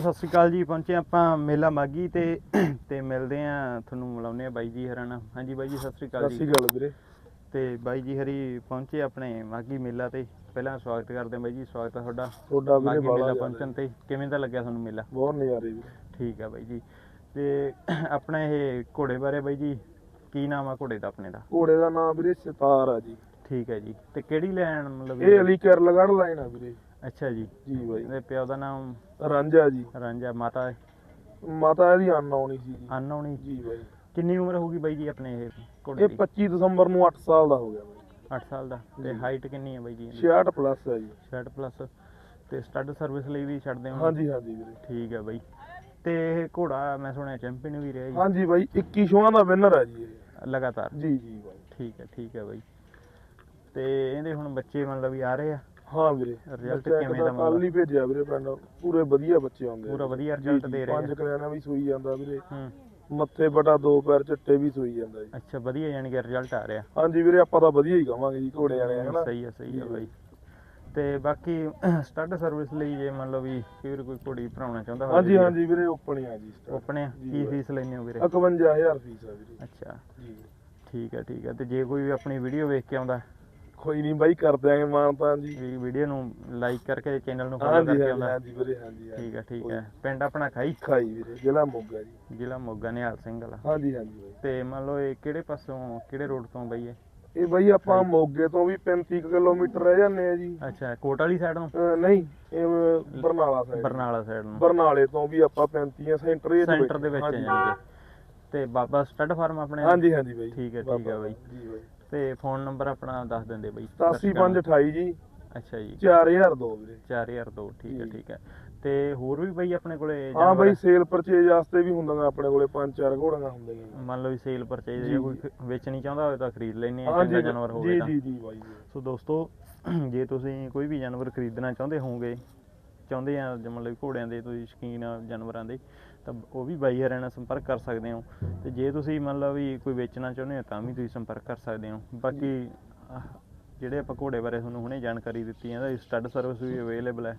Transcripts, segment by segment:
ਸਤਿ ਸ਼੍ਰੀ ਅਕਾਲ ਜੀ ਪਹੁੰਚੇ ਆਪਾਂ ਮੇਲਾ ਮਾਗੀ ਤੇ ਤੇ ਮਿਲਦੇ ਆ ਤੁਹਾਨੂੰ ਮਿਲਾਉਂਦੇ ਆ ਬਾਈ ਜੀ ਹਰਾਂ ਨਾਲ ਹਾਂਜੀ ਬਾਈ ਜੀ ਸਤਿ ਸ਼੍ਰੀ ਅਕਾਲ ਸਤਿ ਜੀ। ਸ਼੍ਰੀ ਅਕਾਲ ਵੀਰੇ। ਤੇ ਬਾਈ ਜੀ ਹਰੀ ਪਹੁੰਚੇ ਆਪਣੇ ਮਾਗੀ ਮੇਲਾ ਤੇ। ਪਹਿਲਾਂ ਸਵਾਗਤ ਕਰਦੇ ਆ ਬਾਈ ਜੀ ਸਵਾਗਤ ਹੈ ਤੁਹਾਡਾ। ਤੁਹਾਡਾ ਵੀਰੇ ਮਾਗੀ ਮੇਲਾ ਪਹੁੰਚਣ ਤੇ ਕਿਵੇਂ ਦਾ ਲੱਗਿਆ ਤੁਹਾਨੂੰ ਮੇਲਾ? ਬਹੁਤ ਨਜ਼ਾਰੇ ਵੀਰੇ। ਠੀਕ ਆ ਬਾਈ ਜੀ। ਤੇ ਆਪਣਾ ਇਹ ਘੋੜੇ ਬਾਰੇ ਬਾਈ ਜੀ ਕੀ ਨਾਮ ਆ ਘੋੜੇ ਦਾ ਆਪਣੇ ਦਾ? ਘੋੜੇ ਦਾ ਨਾਮ ਵੀਰੇ ਸਿਤਾਰ ਆ ਜੀ। ਠੀਕ ਹੈ ਜੀ। ਤੇ ਕਿਹੜੀ ਲੈਣ ਮਤਲਬ ਇਹ ਅਲੀ ਕਰਲਗੜ ਲਾਈਨ ਆ ਵੀਰੇ। ਅੱਛਾ ਜੀ। ਜੀ ਬਾਈ। ਇਹਦੇ ਪਿਓ ਦਾ ਨਾਮ? ਰਾਂਝਾ ਜੀ। ਰਾਂਝਾ ਮਾਤਾ ਮਾਤਾ ਇਹਦੀ ਅੰਨ ਆਉਣੀ ਸੀ ਜੀ। ਅਨਨੋਣੀ ਜੀ ਬਾਈ। ਕਿੰਨੀ ਉਮਰ ਹੋਊਗੀ ਬਾਈ ਜੀ ਆਪਣੇ ਇਹ ਘੋੜੇ ਇਹ ਦੀ? 25 ਦਸੰਬਰ ਨੂੰ 8 ਸਾਲ ਦਾ ਹੋ ਗਿਆ ਬਾਈ। 8 ਸਾਲ ਦਾ। ਤੇ ਹਾਈਟ ਕਿੰਨੀ ਹੈ ਬਾਈ ਜੀ ਇਹਦੀ? 66 ਪਲੱਸ ਹੈ ਜੀ। 66 ਪਲੱਸ ਤੇ ਸਟੱਡ ਸਰਵਿਸ ਲਈ ਵੀ ਛੱਡਦੇ ਹੋ ਹਾਂਜੀ ਹਾਂਜੀ ਵੀਰੇ। ਠੀਕ ਹੈ ਬਾਈ। ਤੇ ਇਹ ਘੋੜਾ ਮੈਂ ਸੁਣਿਆ ਚੈਂਪੀਅਨ ਵੀ ਰਿਹਾ ਜੀ। ਹਾਂਜੀ ਬਾਈ 21 ਸ਼ੋਆਂ ਦਾ ਵਿਨਰ ਹੈ ਜੀ ਇਹ। ਲਗਾਤਾਰ? ਜੀ ਜੀ ਬਾਈ। ਠੀਕ ਹੈ ਠੀਕ ਹੈ ਬਾਈ। ਤੇ ਇਹਦੇ ਹੁਣ ਬੱਚੇ ਮਤਲਬ ਵੀ ਆ ਰਹੇ ਆ? ਹਾਂ ਵੀਰੇ Result ਬੱਚਾ ਇੱਕ ਕਿਵੇਂ ਦਾ ਤਾਂ ਕੱਲ੍ਹ ਹੀ ਭੇਜਿਆ ਵੀਰੇ ਪਿੰਡ ਪੂਰੇ ਵਧੀਆ ਬੱਚੇ ਆਉਂਦੇ ਆ ਪੂਰਾ। ਵਧੀਆ ਜੀ, ਦੇ ਰਹੇ ਆ। ਪੰਜ ਕਲਿਆਣਾ ਵੀ ਸੂਈ ਜਾਂਦਾ ਵੀਰੇ। ਹੂੰ। ਮੱਥੇ ਬਟਾ ਦੋ ਪੈਰ ਚਿੱਟੇ ਵੀ ਸੂਈ ਜਾਂਦਾ ਜੀ। ਅੱਛਾ ਵਧੀਆ ਯਾਨੀ ਕਿ ਰਿਜ਼ਲਟ ਆ ਰਿਹਾ। ਹਾਂਜੀ ਵੀਰੇ ਆਪਾਂ ਤਾਂ ਵਧੀਆ ਹੀ ਕਵਾਂਗੇ ਜੀ ਘੋੜੇ ਵਾਲੇ ਹਨਾ? ਸਹੀ ਹੈ ਸਹੀ ਹੈ ਜੀ। ਬਾਈ। ਤੇ ਬਾਕੀ ਸਟੱਡ ਸਰਵਿਸ ਲਈ ਜੇ ਮੰਨ ਲਓ ਵੀ ਵਾਰ ਕੋਈ ਘੋੜੀ ਭਰਾਉਣਾ ਚਾਹੁੰਦਾ ਹਾਂਜੀ ਹਾਂਜੀ ਵੀਰੇ ਓਪਨ ਹੀ ਆ ਜੀ start। ਆਪਣੇ ਜੀ ਕੀ ਬਾਈ। ਫੀਸ ਲੈਂਦੇ ਹੋ ਵੀਰੇ? 51000 ਫੀਸ ਆ ਵੀਰੇ। ਅੱਛਾ। ਜੀ। ਠੀਕ ਹੈ ਠੀਕ ਹੈ ਤੇ ਜੇ ਕੋਈ ਵੀ ਆਪਣੀ ਵੀਡੀਓ ਵੇਖ ਕੇ ਆਉਂਦਾ ਕੋਈ ਨਹੀਂ ਬਾਈ ਕਰ ਦਿਆਂਗੇ ਮਾਨਤਾਂ ਜੀ। ਵੀ ਵੀਡੀਓ ਨੂੰ ਲਾਈਕ ਕਰਕੇ ਚੈਨਲ ਨੂੰ ਫੋਲੋ ਹਾਂਜੀ ਕਰਕੇ ਹਾਂਜੀ ਆਉਂਦਾ। ਹਾਂਜੀ ਵੀਰੇ ਹਾਂਜੀ ਹਾਂਜੀ। ਠੀਕ ਹੈ ਠੀਕ ਹੈ ਪਿੰਡ ਆਪਣਾ ਖਾਈ? ਖਾਈ ਵੀਰੇ ਜ਼ਿਲ੍ਹਾ ਮੋਗਾ ਜੀ। ਜ਼ਿਲ੍ਹਾ ਮੋਗਾ ਨਿਹਾਲ ਸਿੰਘ ਵਾਲਾ। ਹਾਂਜੀ ਹਾਂਜੀ ਬਾਈ। ਤੇ ਮੰਨ ਲਓ ਇਹ ਕਿਹੜੇ ਪਾਸੋਂ ਕਿਹੜੇ ਰੋਡ ਤੋਂ ਬਈ ਇਹ? ਇਹ ਬਾਈ ਆਪਾਂ ਮੋਗੇ ਤੋਂ ਵੀ 35 ਕੁ ਕਿਲੋਮੀਟਰ ਰਹਿ ਜਾਂਦੇ ਆ ਜੀ। ਅੱਛਾ ਕੋਟ ਵਾਲੀ ਸਾਈਡ ਤੋਂ? ਅਹ ਨਹੀਂ ਇਹ ਬਰਨਾਲਾ ਸਾਈਡ ਬਰਨਾਲਾ ਸਾਈਡ ਨੂੰ। ਬਰਨਾਲੇ ਤੋਂ ਵੀ ਆਪਾਂ 35 ਸੈਂਟਰ ਹੀ ਸੈਂਟਰ ਦੇ ਵਿੱਚ ਆ ਜਾਣਗੇ ਤੇ ਬਾਬਾ ਸਟੱਡ ਫਾਰਮ ਆਪਣੇ? ਹਾਂਜੀ ਹਾਂਜੀ ਬਾਈ। ਠੀਕ ਹੈ, ਠੀਕ ਹੈ ਬਾਈ। ਜੀ ਬਾਈ। ਤੇ ਫੋਨ ਨੰਬਰ ਆਪਣਾ ਦੱਸ ਦਿੰਦੇ ਬਈ। 87528 ਜੀ। ਅੱਛਾ ਜੀ। 4002 ਵੀਰੇ। 4002 ਠੀਕ ਹੈ। ਠੀਕ ਹੈ। ਤੇ ਹੋਰ ਵੀ ਬਈ ਆਪਣੇ ਕੋਲੇ ਹਾਂ ਬਾਈ ਸੇਲ ਪਰਚੇਜ ਵਾਸਤੇ ਵੀ ਹੁੰਦੀਆਂ ਆਪਣੇ ਕੋਲੇ ਪੰਜ ਚਾਰ ਘੋੜੀਆਂ ਹੁੰਦੀਆਂ। ਮੰਨ ਲਓ ਵੀ ਸੇਲ ਪਰਚੇਜ ਜੀ, ਕੋਈ ਵੇਚਣੀ ਚਾਹੁੰਦਾ ਹੋਵੇ ਤਾਂ ਖਰੀਦ ਲੈਣੇ ਆ ਚੰਗਾ ਜਾਨਵਰ ਹੋਵੇ ਤਾਂ। ਜੀ ਜੀ ਬਾਈ ਜੀ। ਸੋ ਦੋਸਤੋ ਜੇ ਤੁਸੀਂ ਕੋਈ ਵੀ ਜਾਨਵਰ ਖਰੀਦਣਾ ਚਾਹੁੰਦੇ ਹੋਵੋਗੇ ਚਾਹੁੰਦੇ ਆ ਮਤਲਬ ਘੋੜਿਆਂ ਦੇ ਤੁਸੀਂ ਸ਼ੌਕੀਨ ਆ ਜਾਨਵਰਾਂ ਦੇ ਤਾਂ ਉਹ ਵੀ ਬਾਈ ਹਰਿਆਣਾ ਨਾਲ ਸੰਪਰਕ ਕਰ ਸਕਦੇ ਹੋ। ਤੇ ਜੇ ਤੁਸੀਂ ਮੰਨ ਲਓ ਵੀ ਕੋਈ ਵੇਚਣਾ ਚਾਹੁੰਦੇ ਹੋ, ਤਾਂ ਵੀ ਤੁਸੀਂ ਸੰਪਰਕ ਕਰ ਸਕਦੇ ਹੋ। ਬਾਕੀ ਜਿਹੜੇ ਆਪਾਂ ਘੋੜੇ ਬਾਰੇ ਤੁਹਾਨੂੰ ਹੁਣੇ ਜਾਣਕਾਰੀ ਦਿੱਤੀ ਹੈ ਇਹਦਾ ਸਟੱਡ ਸਰਵਿਸ ਵੀ ਅਵੇਲੇਬਲ ਹੈ।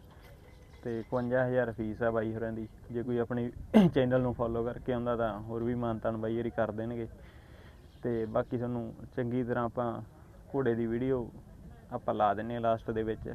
ਤੇ 51000 ਫੀਸ ਆ ਬਾਈ ਹੋਰਾਂ ਦੀ। ਜੇ ਕੋਈ ਆਪਣੀ ਚੈਨਲ ਨੂੰ ਫੋਲੋ ਕਰਕੇ ਆਉਂਦਾ, ਤਾਂ ਹੋਰ ਵੀ ਮਾਨਤਾਨ ਬਾਈ ਹਰੀ ਕਰ ਦੇਣਗੇ। ਤੇ ਬਾਕੀ ਤੁਹਾਨੂੰ ਚੰਗੀ ਤਰ੍ਹਾਂ ਆਪਾਂ ਘੋੜੇ ਦੀ ਵੀਡੀਓ ਆਪਾਂ ਲਾ ਦਿੰਨੇ ਆ ਲਾਸਟ ਦੇ ਵਿੱਚ।